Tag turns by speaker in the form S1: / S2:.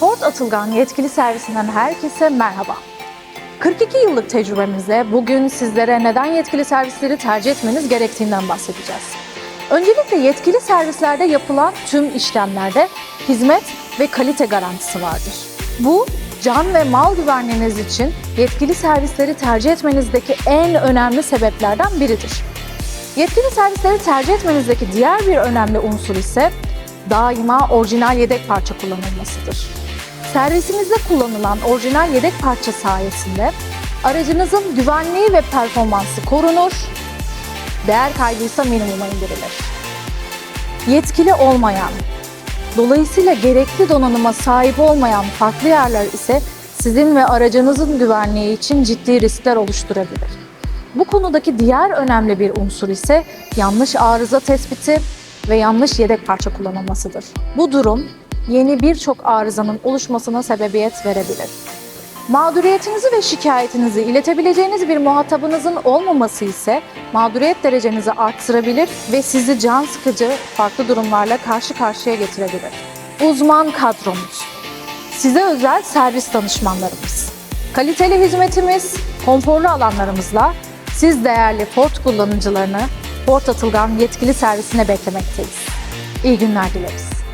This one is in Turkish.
S1: Ford Atılgan yetkili servisinden herkese merhaba. 42 yıllık tecrübemizle bugün sizlere neden yetkili servisleri tercih etmeniz gerektiğinden bahsedeceğiz. Öncelikle yetkili servislerde yapılan tüm işlemlerde hizmet ve kalite garantisi vardır. Bu can ve mal güvenliğiniz için yetkili servisleri tercih etmenizdeki en önemli sebeplerden biridir. Yetkili servisleri tercih etmenizdeki diğer bir önemli unsur ise daima orijinal yedek parça kullanılmasıdır. Servisimizde kullanılan orijinal yedek parça sayesinde aracınızın güvenliği ve performansı korunur, değer kaybıysa minimuma indirilir. Yetkili olmayan, dolayısıyla gerekli donanıma sahip olmayan farklı yerler ise sizin ve aracınızın güvenliği için ciddi riskler oluşturabilir. Bu konudaki diğer önemli bir unsur ise yanlış arıza tespiti ve yanlış yedek parça kullanılmasıdır. Bu durum yeni birçok arızanın oluşmasına sebebiyet verebilir. Mağduriyetinizi ve şikayetinizi iletebileceğiniz bir muhatabınızın olmaması ise mağduriyet derecenizi arttırabilir ve sizi can sıkıcı farklı durumlarla karşı karşıya getirebilir. Uzman kadromuz, size özel servis danışmanlarımız, kaliteli hizmetimiz, konforlu alanlarımızla siz değerli Ford kullanıcılarını Ford Atılgan yetkili servisine beklemekteyiz. İyi günler dileriz.